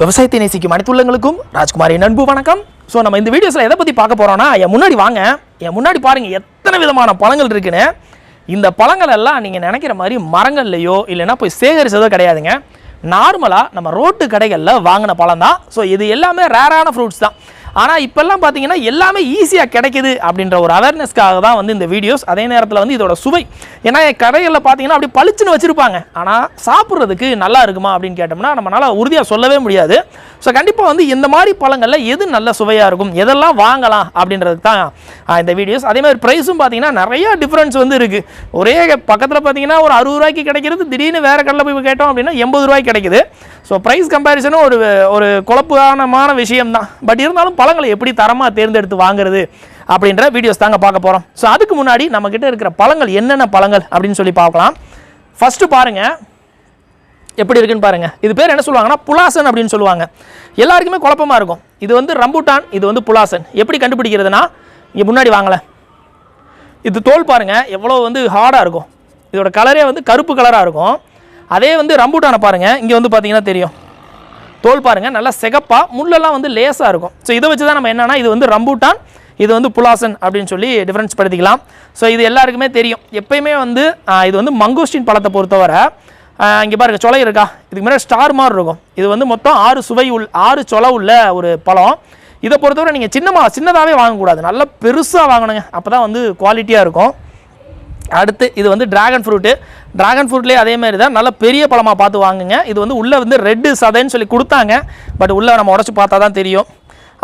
விவசாயத்தை நேசிக்கும் அனைத்துள்ளங்களுக்கும் ராஜ்குமாரின் அன்பு வணக்கம். ஸோ நம்ம இந்த வீடியோஸில் எதை பற்றி பார்க்க போகிறோம்னா என் முன்னாடி வாங்க. என் முன்னாடி பாருங்கள் எத்தனை விதமான பழங்கள் இருக்குன்னு. இந்த பழங்கள் எல்லாம் நீங்கள் நினைக்கிற மாதிரி மரங்கள்லையோ இல்லைன்னா போய் சேகரிச்சதோ கிடையாதுங்க. நார்மலாக நம்ம ரோட்டு கடைகளில் வாங்கின பழம் தான் ஸோ இது எல்லாமே ரேரான ஃப்ரூட்ஸ் தான். ஆனால் இப்போல்லாம் பார்த்தீங்கன்னா எல்லாமே ஈஸியாக கிடைக்குது அப்படின்ற ஒரு அவேர்னஸ்க்காக தான் வந்து இந்த வீடியோஸ் அதே நேரத்தில் வந்து இதோட சுவை. ஏன்னா கடைகளில் பார்த்தீங்கன்னா அப்படி பளிச்சுன்னு வச்சுருப்பாங்க. ஆனால் சாப்பிட்றதுக்கு நல்லா இருக்குமா அப்படின்னு கேட்டோம்னா நம்மளால் உறுதியாக சொல்லவே முடியாது. ஸோ கண்டிப்பாக வந்து இந்த மாதிரி பழங்களில் எது நல்ல சுவையாக இருக்கும்? எதெல்லாம் வாங்கலாம் அப்படின்றதுக்கு தான் இந்த வீடியோஸ் அதே மாதிரி ப்ரைஸும் பார்த்தீங்கன்னா நிறைய டிஃப்ரென்ஸ் வந்து இருக்குது ஒரே பக்கத்தில் பார்த்தீங்கன்னா ஒரு அறுபது ரூபாய்க்கு கிடைக்கிறது திடீர்னு வேறு கடையில் போய் கேட்டோம் அப்படின்னா எண்பது ரூபாய்க்கு கிடைக்குது. ஸோ ப்ரைஸ் கம்பேரிசனும் ஒரு ஒரு குழப்பமான விஷயம் தான் பட் இருந்தாலும் பழங்களை எப்படி தரமாக தேர்ந்தெடுத்து வாங்குறது அப்படின்ற வீடியோஸ் தாங்க பார்க்க போகிறோம் ஸோ அதுக்கு முன்னாடி நம்மக்கிட்ட இருக்கிற பழங்கள் என்னென்ன பழங்கள் அப்படின்னு சொல்லி பார்க்கலாம். ஃபஸ்ட்டு பாருங்கள் எப்படி இருக்குன்னு பாருங்க. இது பேர் என்ன சொல்லுவாங்கன்னா புலாசன் அப்படின்னு சொல்லுவாங்க. எல்லாருக்குமே குழப்பமா இருக்கும். இது வந்து ரம்புட்டான் இது வந்து புலாசன். எப்படி கண்டுபிடிக்கிறதுனா இங்கே முன்னாடி வாங்கல. இது தோல் பாருங்க எவ்வளோ வந்து ஹார்டாக இருக்கும். இதோட கலரே வந்து கருப்பு கலராக இருக்கும். அதே வந்து ரம்புட்டானை பாருங்க. இங்கே வந்து பார்த்தீங்கன்னா தெரியும். தோல் பாருங்கள் நல்லா சிகப்பாக முள்ளெல்லாம் வந்து லேசாக இருக்கும். ஸோ இதை வச்சு தான் நம்ம என்னென்னா இது வந்து ரம்பூட்டான் இது வந்து புலாசன் அப்படின்னு சொல்லி டிஃப்ரென்ஸ் படுத்திக்கலாம். ஸோ இது எல்லாருக்குமே தெரியும். எப்பயுமே வந்து இது வந்து மங்கோஸ்டின் பழத்தை பொறுத்தவரை இங்கே பாருங்கள் சொலை இருக்கா? இதுக்கு முன்னாடி ஸ்டார் மாதிரி இருக்கும். இது வந்து மொத்தம் ஆறு சுவை உள் ஆறு சொலை உள்ள ஒரு பழம். இதை பொறுத்தவரை நீங்கள் சின்னமாக சின்னதாகவே வாங்கக்கூடாது. நல்லா பெருசாக வாங்கணுங்க. அப்போ தான் வந்து குவாலிட்டியாக இருக்கும். அடுத்து இது வந்து டிராகன் ஃப்ரூட்டு டிராகன் ஃப்ரூட்லேயே அதே மாதிரி தான் நல்ல பெரிய பழமாக பார்த்து வாங்குங்க. இது வந்து உள்ளே வந்து ரெட்டு சதைன்னு சொல்லி கொடுத்தாங்க. பட் உள்ளே நம்ம உடச்சி பார்த்தா தான் தெரியும்.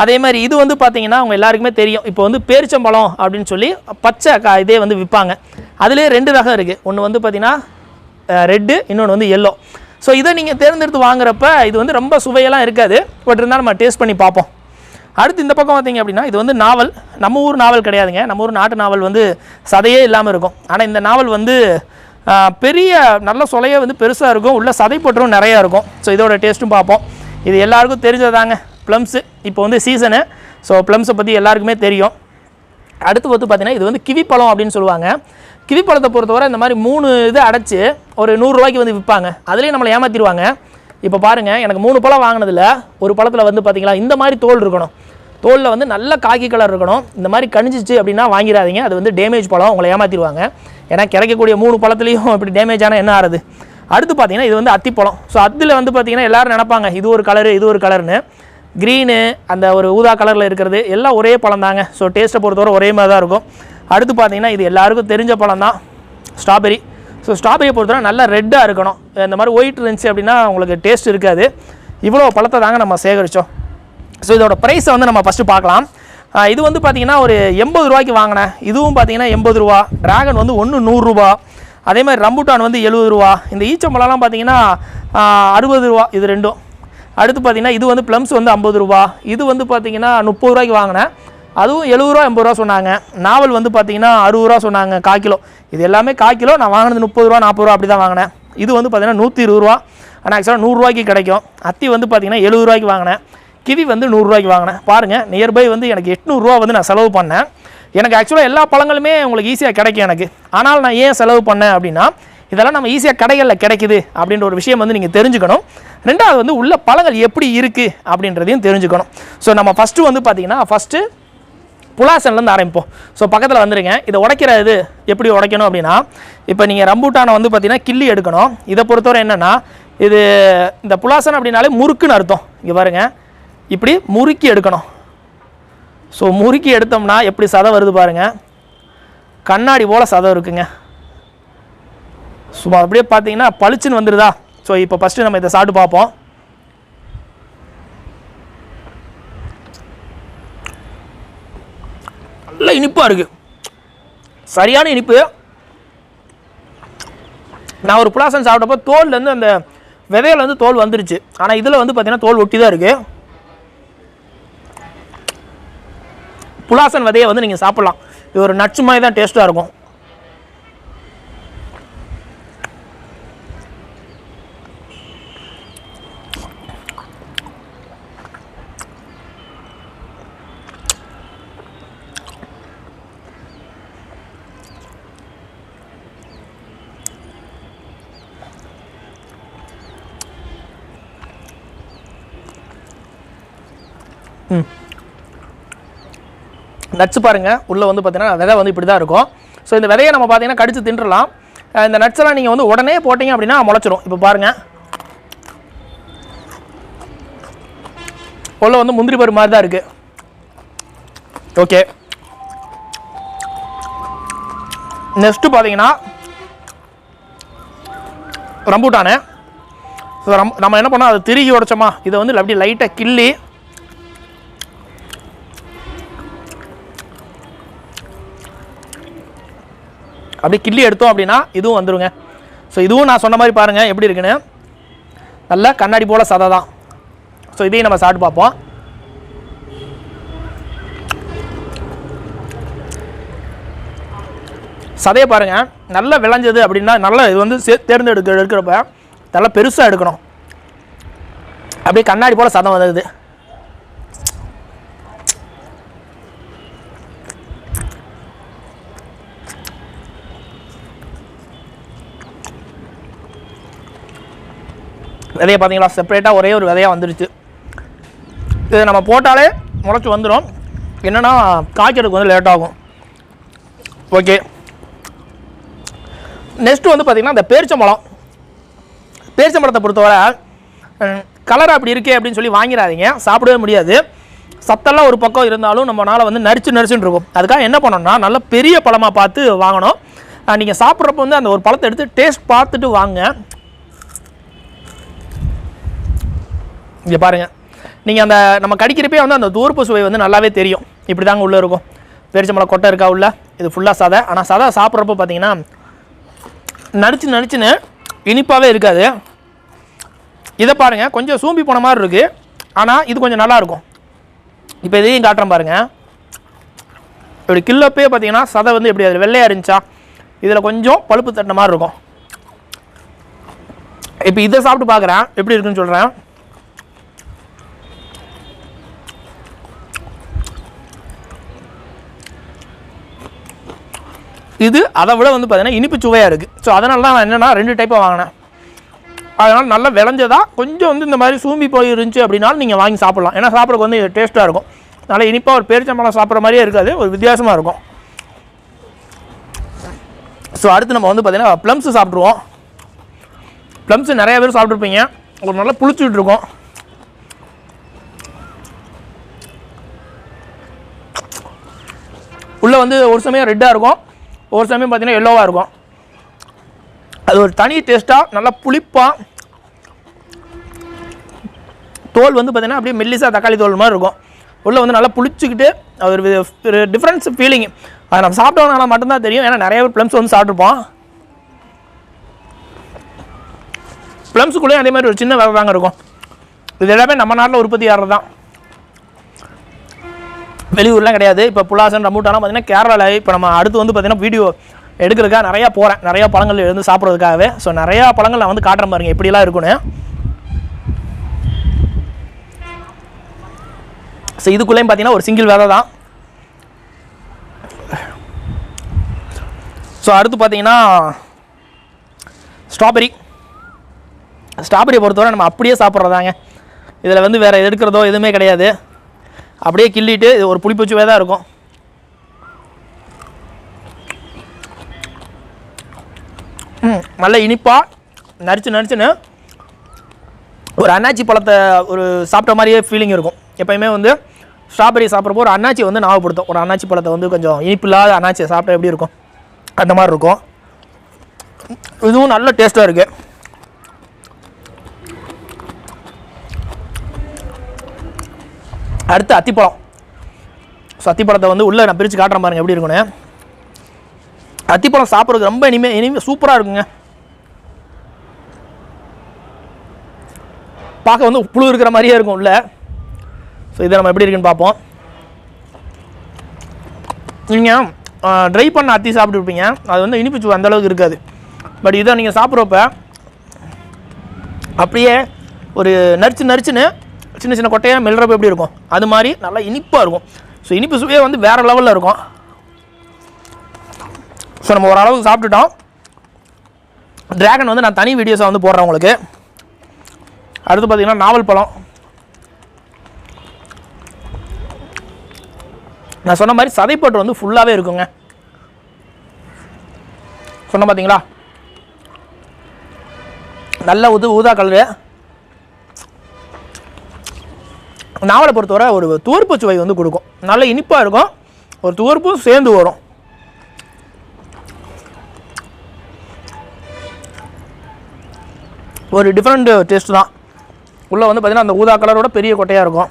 அதே மாதிரி இது வந்து பார்த்தீங்கன்னா அவங்க எல்லாருக்குமே தெரியும். இப்போ வந்து பேரிச்சம்பழம் அப்படின்னு சொல்லி பச்சை கா இதே வந்து விற்பாங்க. அதுலேயே ரெண்டு ரகம் இருக்குது ஒன்று வந்து பார்த்தீங்கன்னா ரெட்டு இன்னொன்று வந்து எல்லோ ஸோ இதை நீங்கள் தேர்ந்தெடுத்து வாங்குறப்ப இது வந்து ரொம்ப சுவையெல்லாம் இருக்காது. பட் இருந்தாலும் நம்ம டேஸ்ட் பண்ணி பார்ப்போம். அடுத்து இந்த பக்கம் பார்த்தீங்க அப்படின்னா இது வந்து நாவல். நம்ம ஊர் நாவல் கிடையாதுங்க. நம்ம ஊர் நாட்டு நாவல் வந்து சதையே இல்லாமல் இருக்கும். ஆனால் இந்த நாவல் வந்து பெரிய நல்ல சொலையே வந்து பெருசாக இருக்கும். உள்ளே சதை பற்றும் நிறையா இருக்கும். ஸோ இதோட டேஸ்ட்டும் பார்ப்போம். இது எல்லாருக்கும் தெரிஞ்சதாங்க ப்ளம்ஸு இப்போ வந்து சீசனு ஸோ ப்ளம்ஸை பற்றி எல்லாருக்குமே தெரியும். அடுத்து வந்து பார்த்தீங்கன்னா இது வந்து கிவி பழம் அப்படின்னு சொல்லுவாங்க. கிவி பழத்தை பொறுத்தவரை இந்த மாதிரி மூணு இது அடைச்சி ஒரு நூறுரூவாய்க்கு வந்து விற்பாங்க அதுலேயும் நம்மளை ஏமாற்றிடுவாங்க இப்போ பாருங்கள் எனக்கு மூணு பழம் வாங்கினதில் ஒரு பழத்தில் வந்து பார்த்தீங்களா இந்த மாதிரி தோல் இருக்கணும். தோலில் வந்து நல்ல காக்கி கலர் இருக்கணும். இந்த மாதிரி கணிச்சிச்சு அப்படின்னா வாங்கிடாதீங்க அது வந்து டேமேஜ் பழம் உங்களை ஏமாற்றிடுவாங்க ஏன்னா கிடைக்கக்கூடிய மூணு பழத்துலேயும் இப்படி டேமேஜ் ஆனால் என்ன ஆறுது? அடுத்து பார்த்தீங்கன்னா இது வந்து அத்திப்பழம் ஸோ அதில் வந்து பார்த்தீங்கன்னா எல்லாரும் நினைப்பாங்க இது ஒரு கலரு இது ஒரு கலர்னு க்ரீனு அந்த ஒரு ஊதா கலரில் இருக்கிறது எல்லாம் ஒரே பழம் தாங்க. ஸோ டேஸ்ட்டை பொறுத்தவரை ஒரே மாதிரி தான் இருக்கும். அடுத்து பார்த்தீங்கன்னா இது எல்லாருக்கும் தெரிஞ்ச பழம் தான் ஸ்ட்ராபெரி ஸோ ஸ்ட்ராபெரியை பொறுத்தவரை நல்லா ரெட்டாக இருக்கணும். இந்த மாதிரி ஒயிட் இருந்துச்சு அப்படின்னா உங்களுக்கு டேஸ்ட் இருக்காது. இவ்வளோ பழத்தை தாங்க நம்ம சேகரித்தோம் ஸோ இதோட ப்ரைஸை வந்து நம்ம ஃபஸ்ட்டு பார்க்கலாம். இது வந்து பார்த்தீங்கன்னா ஒரு எண்பது ரூபாய்க்கு வாங்கினேன். இதுவும் பார்த்தீங்கன்னா எண்பது ரூபா. டிராகன் வந்து ஒன்று நூறுரூவா அதே மாதிரி ரம்புட்டான் வந்து எழுபது ரூபா. இந்த ஈச்சம்பழம்லாம் பார்த்திங்கன்னா அறுபது ரூபா. இது ரெண்டும். அடுத்து பார்த்தீங்கன்னா இது வந்து ப்ளம்ஸ் வந்து ஐம்பது ரூபா. இது வந்து பார்த்தீங்கன்னா முப்பது ரூபாய்க்கு வாங்கினேன். அதுவும் எழுபது ரூபா எண்பது ரூபா சொன்னாங்க. நாவல் வந்து பார்த்தீங்கன்னா அறுபது ரூபா சொன்னாங்க கால் கிலோ. இது எல்லாமே கால் கிலோ. நான் வாங்கினது முப்பது ரூபா நாற்பது ரூபா அப்படி தான் வாங்கினேன். இது வந்து பார்த்தீங்கன்னா நூற்றி இருபது ரூபா. ஆனால் ஆக்சுவலாக நூறுரூவாய்க்கு கிடைக்கும். அத்தி வந்து பார்த்தீங்கன்னா எழுபது ரூபாய்க்கு வாங்கினேன். கிவி வந்து நூறுரூவாய்க்கு வாங்கினேன். பாருங்கள் நியர்பை வந்து எனக்கு எட்நூறுரூவா வந்து நான் செலவு பண்ணேன். எனக்கு ஆக்சுவலாக எல்லா பழங்களுமே உங்களுக்கு ஈஸியாக கிடைக்கும் எனக்கு. ஆனால் நான் ஏன் செலவு பண்ணேன் அப்படின்னா இதெல்லாம் நம்ம ஈஸியாக கடைகளில் கிடைக்குது அப்படின்ற ஒரு விஷயம் வந்து நீங்கள் தெரிஞ்சுக்கணும். ரெண்டாவது வந்து உள்ள பழங்கள் எப்படி இருக்குது அப்படின்றதையும் தெரிஞ்சுக்கணும். ஸோ நம்ம ஃபஸ்ட்டு வந்து பார்த்திங்கன்னா ஃபஸ்ட்டு புலாசன்லேருந்து ஆரம்பிப்போம். ஸோ பக்கத்தில் வந்துருங்க. இதை உடைக்கிற இது எப்படி உடைக்கணும் அப்படின்னா இப்போ நீங்கள் ரம்பூட்டானை வந்து பார்த்தீங்கன்னா கிள்ளி எடுக்கணும். இதை பொறுத்தவரை என்னென்னா இது இந்த புலாசன் அப்படின்னாலே முறுக்குன்னு அர்த்தம். இங்கே பாருங்க. இப்படி முறுக்கி எடுக்கணும். ஸோ முறுக்கி எடுத்தோம்னா எப்படி சதை வருது பாருங்க. கண்ணாடி போல் சதை இருக்குங்க. சும்மா அப்படியே பார்த்தீங்கன்னா பளிச்சுன்னு வந்துடுதா ஸோ இப்போ ஃபஸ்ட்டு நம்ம இதை சாப்பிட்டு பார்ப்போம். நல்ல இனிப்பாக இருக்குது சரியான இனிப்பு. நான் ஒரு புலாசன் சாப்பிட்டப்போ தோல்லேருந்து அந்த விதையில வந்து தோல் வந்துருச்சு. ஆனால் இதில் வந்து பார்த்தீங்கன்னா தோல் ஒட்டி தான் இருக்குது புலாசன் விதையை வந்து நீங்கள் சாப்பிட்லாம். இது ஒரு நட்ஸ் மாதிரி தான் டேஸ்ட்டாக இருக்கும். நட்ஸ் பாருங்கள் உள்ளே வந்து பார்த்தீங்கன்னா விதை வந்து இப்படி தான் இருக்கும். ஸோ இந்த விதையை நம்ம பார்த்தீங்கன்னா கடிச்சு தின்றலாம். இந்த nuts நீங்கள் வந்து உடனே போட்டீங்க அப்படின்னா முளைச்சிரும். இப்போ பாருங்கள் உள்ள வந்து முந்திரி பருப்பு மாதிரி தான் இருக்குது ஓகே நெக்ஸ்ட்டு பார்த்தீங்கன்னா ரம்பூட்டானு. ஸோ ரம் நம்ம என்ன பண்ணோம் அதை திருகி உடைச்சோமா? இதை வந்து அப்படியே லைட்டாக கிள்ளி அப்படியே கிள்ளி எடுத்தோம் அப்படின்னா இதுவும் வந்துருங்க. ஸோ இதுவும் நான் சொன்ன மாதிரி பாருங்கள் எப்படி இருக்குன்னு? நல்ல கண்ணாடி போல் சதை தான். ஸோ இதையும் நம்ம சாப்பிட்டு பார்ப்போம். சதையை பாருங்கள் நல்லா விளைஞ்சது அப்படின்னா நல்லா இது வந்து சே தேர்ந்தெடுக்க எடுக்கிறப்ப நல்லா பெருசாக எடுக்கணும். அப்படியே கண்ணாடி போல் சதம் வந்தது. விதையை பார்த்தீங்களா? செப்பரேட்டாக ஒரே ஒரு விதையாக வந்துடுச்சு இது நம்ம போட்டாலே முளைச்சி வந்துடும் என்னென்னா காய்ச்சலுக்கு வந்து லேட் ஆகும். ஓகே நெக்ஸ்ட்டு வந்து பார்த்திங்கன்னா இந்த பேரிச்சம்பழம். பேரிச்சம்பழத்தை பொறுத்தவரை கலர் அப்படி இருக்கே அப்படின்னு சொல்லி வாங்கிடாதீங்க. சாப்பிடவே முடியாது. சத்தெல்லாம் ஒரு பக்கம் இருந்தாலும் நம்மளால் வந்து நரிச்சு நரிச்சுன்னு இருக்கும். அதுக்காக என்ன பண்ணோம்னா நல்ல பெரிய பழமாக பார்த்து வாங்கணும். நீங்கள் சாப்பிட்றப்ப வந்து அந்த ஒரு பழத்தை எடுத்து டேஸ்ட் பார்த்துட்டு வாங்க. இங்கே பாருங்கள் நீங்கள் அந்த நம்ம கடிக்கிறப்பே வந்து அந்த தூர்ப்பு சுவை வந்து நல்லாவே தெரியும். இப்படி தாங்க உள்ளே இருக்கும். பேரிச்சம்பழம் கொட்டை இருக்கா உள்ள? இது ஃபுல்லாக சதை. ஆனால் சதை சாப்பிட்றப்ப பார்த்தீங்கன்னா நடிச்சு நடிச்சுன்னு இனிப்பாகவே இருக்காது. இதை பாருங்கள் கொஞ்சம் சூம்பி போன மாதிரி இருக்குது ஆனால் இது கொஞ்சம் நல்லாயிருக்கும் இப்போ இதையும் காட்டுறேன் பாருங்கள் இப்படி கில்லப்பே பார்த்தீங்கன்னா சதை வந்து எப்படி அது வெள்ளையாக இருந்துச்சா இதில் கொஞ்சம் பழுப்பு தட்டின மாதிரி இருக்கும். இப்போ இதை சாப்பிட்டு பார்க்குறேன் எப்படி இருக்குன்னு சொல்கிறேன் இது அதை விட வந்து பார்த்தீங்கன்னா இனிப்பு சுவையாக இருக்குது ஸோ அதனால தான் நான் என்னென்னா ரெண்டு டைப்பாக வாங்கினேன். அதனால் நல்லா விளைஞ்சதா கொஞ்சம் வந்து இந்த மாதிரி சூம்பி போய் இருந்துச்சு அப்படின்னாலும் நீங்கள் வாங்கி சாப்பிட்லாம். ஏன்னா சாப்பிட்றதுக்கு வந்து டேஸ்ட்டாக இருக்கும். அதனால் இனிப்பாக ஒரு பேரிச்சம்பழம் சாப்பிட்ற மாதிரியே இருக்காது. ஒரு வித்தியாசமாக இருக்கும். ஸோ அடுத்து நம்ம வந்து பார்த்திங்கன்னா ப்ளம்ஸு சாப்பிட்ருவோம் ப்ளம்ஸு நிறைய பேர் சாப்பிட்ருப்பீங்க ஒரு நல்லா புளிச்சுட்டு இருக்கும். உள்ளே வந்து ஒரு சமயம் ரெட்டாக இருக்கும். ஒரு சமயம் பார்த்தீங்கன்னா எல்லோவாக இருக்கும். அது ஒரு தனி டேஸ்ட்டாக நல்லா புளிப்பாக தோல் வந்து பார்த்தீங்கன்னா அப்படியே மெல்லிசா தக்காளி தோல் மாதிரி இருக்கும். உள்ளே வந்து நல்லா புளிச்சிக்கிட்டு அது ஒரு ஒரு டிஃப்ரென்ஸ் ஃபீலிங் அதை நம்ம சாப்பிட்டோம்னா மட்டும்தான் தெரியும். ஏன்னா நிறைய பேர் ப்ளம்ஸ் வந்து சாப்பிட்ருப்போம் ப்ளம்ஸுக்குள்ளேயும் அதே மாதிரி ஒரு சின்ன விதை தாங்க இருக்கும். இது எல்லாமே நம்ம நாட்டில் உற்பத்தி ஆகிறது தான் வெளியூர்லாம் கிடையாது. இப்போ புலாசன் ரம்பூட்டாலாம் பார்த்தீங்கன்னா கேரளாவில் இப்போ நம்ம அடுத்து வந்து பார்த்தீங்கன்னா வீடியோ எடுக்கிறதுக்காக நிறையா போகிறேன் நிறையா பழங்கள் இருந்து சாப்பிட்றதுக்காகவே. ஸோ நிறையா பழங்கள் நான் வந்து காட்டுறேன் பாருங்க எப்படிலாம் இருக்குன்னு. ஸோ இதுக்குள்ளேயும் பார்த்தீங்கன்னா ஒரு சிங்கிள் விதை தான். ஸோ அடுத்து பார்த்தீங்கன்னா ஸ்ட்ராபெரி ஸ்ட்ராபெரியை பொறுத்தவரை நம்ம அப்படியே சாப்பிட்றதாங்க. இதில் வந்து வேறு எடுக்கிறதோ எதுவுமே கிடையாது. அப்படியே கிள்ளிட்டு இது ஒரு புளிப்பு தான் இருக்கும். ம் நல்ல இனிப்பாக நரிச்சு நரிச்சுன்னு ஒரு அன்னாச்சி பழத்தை ஒரு சாப்பிட்ட மாதிரியே ஃபீலிங் இருக்கும். எப்பயுமே வந்து ஸ்ட்ராபெரி சாப்பிட்றப்போ ஒரு அண்ணாச்சி வந்து ஞாபகப்படுத்தும் ஒரு அன்னாச்சி பழத்தை வந்து கொஞ்சம் இனிப்பு இல்லாத அன்னாச்சியை சாப்பிட்டா எப்படி இருக்கும்? அந்த மாதிரி இருக்கும். இதுவும் நல்ல டேஸ்ட்டாக இருக்குது அடுத்து அத்திப்பழம். ஸோ அத்திப்பழத்தை வந்து உள்ளே நான் பிரித்து காட்டுறேன் பாருங்கள் எப்படி இருக்குன்னு அத்திப்பழம் சாப்பிட்றதுக்கு ரொம்ப இனிமே இனிமே சூப்பராக இருக்குங்க. பார்க்க வந்து புழு இருக்கிற மாதிரியே இருக்கும் உள்ள. ஸோ இதை நம்ம எப்படி இருக்குன்னு பார்ப்போம். நீங்கள் ட்ரை பண்ண அத்தி சாப்பிட்டுருப்பீங்க அது வந்து இனிப்பு சுவை அந்த அளவுக்கு இருக்காது. பட் இதை நீங்கள் சாப்பிட்றப்ப அப்படியே ஒரு நரிச்சு நரிச்சுன்னு சின்ன சின்ன கொட்டையாக மெல்றப்ப எப்படி இருக்கும்? அது மாதிரி நல்லா இனிப்பாக இருக்கும். ஸோ இனிப்பு சுவையே வந்து வேறு லெவலில் இருக்கும். ஸோ நம்ம ஓரளவுக்கு சாப்பிட்டுட்டோம். ட்ராகன் வந்து நான் தனி வீடியோஸாக வந்து போடுறேன் உங்களுக்கு. அடுத்து பார்த்தீங்கன்னா நாவல் பழம். நான் சொன்ன மாதிரி சதைப்பட்டு வந்து ஃபுல்லாகவே இருக்குங்க. சொன்ன பார்த்தீங்களா நல்ல உது ஊதா கலரு நாவலை பொறுத்தவரை ஒரு துவர்ப்பு சுவை வந்து கொடுக்கும். நல்ல இனிப்பாக இருக்கும். ஒரு துவர்ப்பும் சேர்ந்து வரும். ஒரு டிஃப்ரெண்ட் டேஸ்ட் தான். உள்ளே வந்து பார்த்திங்கன்னா அந்த ஊதா கலரோட பெரிய கொட்டையாக இருக்கும்.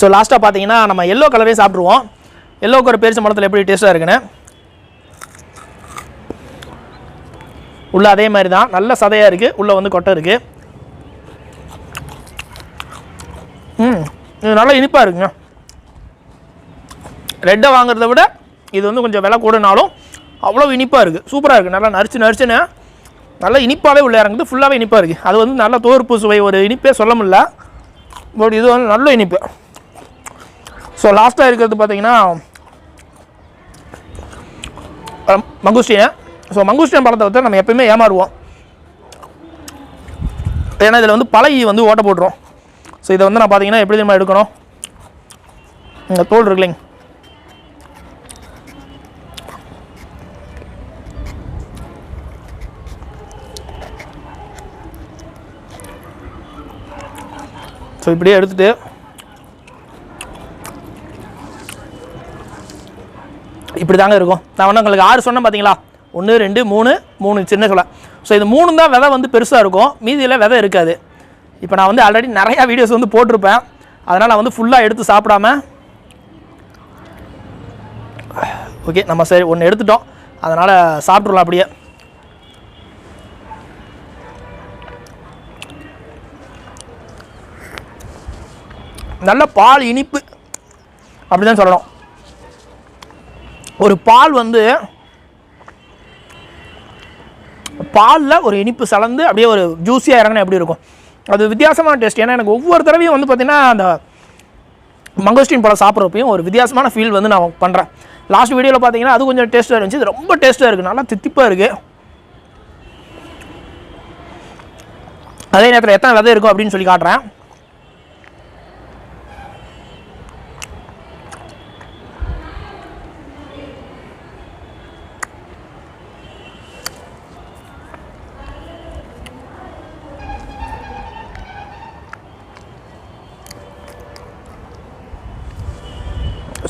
ஸோ லாஸ்ட்டாக பார்த்தீங்கன்னா நம்ம எல்லோ கலரே சாப்பிட்ருவோம் எல்லோ கலர் பேரிச்ச மரத்தில் எப்படி டேஸ்ட்டாக இருக்குன்னு. உள்ளே அதே மாதிரி தான். நல்ல சதையாக இருக்குது உள்ளே வந்து கொட்டை இருக்குது இது நல்லா இனிப்பாக இருக்குங்க. ரெட்டை வாங்குறத விட இது வந்து கொஞ்சம் விலை கூடனாலும் அவ்வளோ இனிப்பாக இருக்குது சூப்பராக இருக்குது நல்லா நரிச்சு நரிச்சுன்னு நல்லா இனிப்பாகவே உள்ள இறங்குது. ஃபுல்லாகவே இனிப்பாக இருக்குது அது வந்து நல்ல தோற்பு சுவை ஒரு இனிப்பே சொல்ல முடியல. பட் இது வந்து நல்ல இனிப்பு. ஸோ லாஸ்ட்டாக இருக்கிறது பார்த்தீங்கன்னா மங்குஸ்டியன் ஸோ மங்குஸ்டியன் பழத்தை வந்து நம்ம எப்பயுமே ஏமாறுவோம். ஏன்னா இதில் வந்து பழகி வந்து ஓட்ட போட்டுரும் ஸோ இதை வந்து நான் பார்த்தீங்கன்னா எப்படி தெரியுமா எடுக்கணும்? இந்த தோல் இருக்குல்லைங்க ஸோ இப்படியே எடுத்துகிட்டு இப்படி தாங்க இருக்கும். நான் வந்து உங்களுக்கு ஆறு சொன்னேன் பார்த்தீங்களா? ஒன்று ரெண்டு மூணு மூணு சின்ன சொல்ல ஸோ இது மூணு தான் விதை வந்து பெருசாக இருக்கும். மீதியில் விதை இருக்காது. இப்போ நான் வந்து ஆல்ரெடி நிறையா வீடியோஸ் வந்து போட்டிருப்பேன். அதனால் நான் வந்து ஃபுல்லாக எடுத்து சாப்பிடாம ஓகே நம்ம சரி ஒன்று எடுத்துட்டோம். அதனால் சாப்பிட்றலாம் அப்படியே. நல்ல பால் இனிப்பு அப்படி தான் சொல்லணும். ஒரு பால் வந்து பாலில் ஒரு இனிப்பு சலந்து அப்படியே ஒரு ஜூஸியாக இறங்கினா எப்படி இருக்கும்? அது வித்தியாசமான டேஸ்ட். ஏன்னா எனக்கு ஒவ்வொரு தடவையும் வந்து பார்த்திங்கன்னா அந்த மங்கோஸ்டின் பழம் சாப்பிட்றப்பையும் ஒரு வித்தியாசமான ஃபீல் வந்து நான் பண்ணுறேன் லாஸ்ட் வீடியோவில் பார்த்தீங்கன்னா அது கொஞ்சம் டேஸ்ட்டாக இருந்துச்சு. இது ரொம்ப டேஸ்ட்டாக இருக்குது நல்லா தித்திப்பாக இருக்குது அதே நேரத்தில் எத்தனை விதை இருக்கும் அப்படின்னு சொல்லி காட்டுறேன்.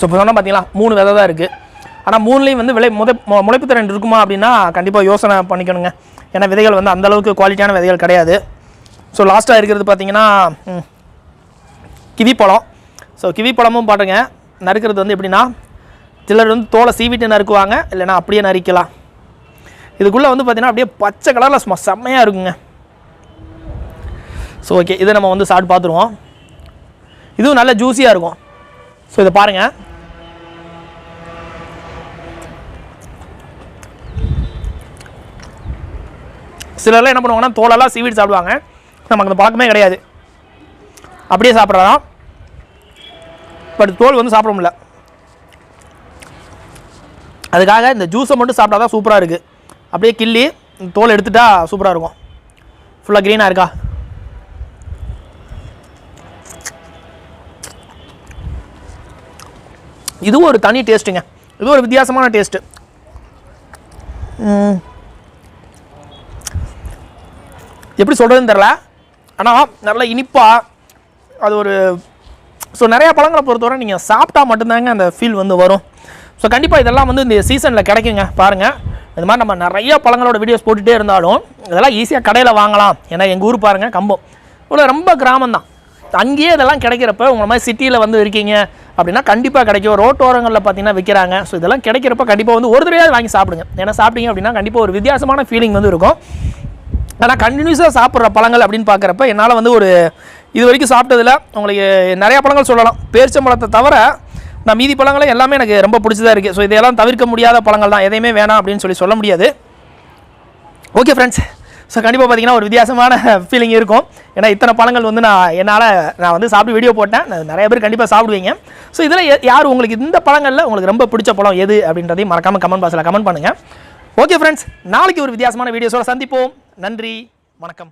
ஸோ இப்போ சொன்னால் பார்த்தீங்களா மூணு விதை தான் இருக்குது ஆனால் மூணுலேயும் வந்து விளை முத மு- முளைப்பு திறன் இருக்குமா அப்படின்னா கண்டிப்பாக யோசனை பண்ணிக்கணுங்க. ஏன்னா விதைகள் வந்து அந்த அளவுக்கு குவாலிட்டியான விதைகள் கிடையாது. ஸோ லாஸ்ட்டாக இருக்கிறது பார்த்தீங்கன்னா கிவி பழம். ஸோ கிவி பழமும் பாருங்க நறுக்கிறது வந்து எப்படின்னா சிலர் வந்து தோலை சீவிட்டு நறுக்குவாங்க இல்லைன்னா அப்படியே நறுக்கலாம். இதுக்குள்ளே வந்து பார்த்தீங்கன்னா அப்படியே பச்சை கலரில் சும்மா செம்மையாக இருக்குங்க. ஸோ ஓகே இதை நம்ம வந்து சாப்பிட்டு பார்த்துருவோம். இதுவும் நல்ல ஜூஸியாக இருக்கும். ஸோ இதை பாருங்கள் சிலர்லாம் என்ன பண்ணுவாங்கன்னா தோலெல்லாம் சீவிட்டு சாப்பிடுவாங்க. நமக்கு அந்த பழக்கமே கிடையாது. அப்படியே சாப்பிட்றதான் பட் தோல் வந்து சாப்பிட முடியல. அதுக்காக இந்த ஜூஸை மட்டும் சாப்பிட்டா தான் சூப்பராக இருக்குது அப்படியே கிள்ளி தோல் எடுத்துட்டா சூப்பராக இருக்கும். ஃபுல்லாக க்ரீனாக இருக்கா? இதுவும் ஒரு தனி டேஸ்ட்டுங்க இது ஒரு வித்தியாசமான டேஸ்ட்டு எப்படி சொல்கிறதுன்னு தெரில ஆனால் நல்லா இனிப்பாக அது ஒரு ஸோ நிறையா பழங்களை பொறுத்தவரை நீங்கள் சாப்பிட்டா மட்டும்தாங்க அந்த ஃபீல் வந்து வரும். ஸோ கண்டிப்பாக இதெல்லாம் வந்து இந்த சீசனில் கிடைக்குங்க பாருங்கள் இது மாதிரி நம்ம நிறைய பழங்களோட வீடியோஸ் போட்டுகிட்டே இருந்தாலும் இதெல்லாம் ஈஸியாக கடையில் வாங்கலாம். ஏன்னா எங்கள் ஊர் பாருங்கள் கம்பம். இவ்வளோ ரொம்ப கிராமம் தான் அங்கேயே இதெல்லாம் கிடைக்கிறப்ப உங்களை மாதிரி சிட்டியில் வந்து இருக்கீங்க அப்படின்னா கண்டிப்பாக கிடைக்கும். ரோட்டோரங்களில் பார்த்தீங்கன்னா விற்கிறாங்க ஸோ இதெல்லாம் கிடைக்கிறப்ப கண்டிப்பாக வந்து ஒரு தடவையாவது வாங்கி சாப்பிடுங்க. ஏன்னா சாப்பிட்டீங்க அப்படின்னா கண்டிப்பாக ஒரு வித்தியாசமான ஃபீலிங் வந்து இருக்கும். ஆனால் கண்டினியூஸாக சாப்பிட்ற பழங்கள் அப்படின்னு பார்க்குறப்ப என்னால் வந்து ஒரு இது வரைக்கும் சாப்பிட்டதில் உங்களுக்கு நிறையா பழங்கள் சொல்லலாம். பேரிச்சம்பழத்தை தவிர நான் மீதி பழங்களும் எல்லாமே எனக்கு ரொம்ப பிடிச்சதா இருக்குது ஸோ இதையெல்லாம் தவிர்க்க முடியாத பழங்கள் தான். எதையுமே வேணாம் அப்படின்னு சொல்லி சொல்ல முடியாது. ஓகே ஃப்ரெண்ட்ஸ் ஸோ கண்டிப்பாக பார்த்தீங்கன்னா ஒரு வித்தியாசமான ஃபீலிங் இருக்கும். ஏன்னா இத்தனை பழங்கள் வந்து நான் என்னால் நான் வந்து சாப்பிட்டு வீடியோ போட்டேன். நான் நிறைய பேர் கண்டிப்பாக சாப்பிடுவீங்க. ஸோ இதில் யார் உங்களுக்கு இந்த பழங்களில் உங்களுக்கு ரொம்ப பிடிச்ச பழம் எது அப்படின்றதையும் மறக்காமல் கமெண்ட் பாக்ஸில் கமெண்ட் பண்ணுங்கள் ஓகே ஃப்ரெண்ட்ஸ் நாளைக்கு ஒரு வித்தியாசமான வீடியோஸோட சந்திப்போம். நன்றி வணக்கம்.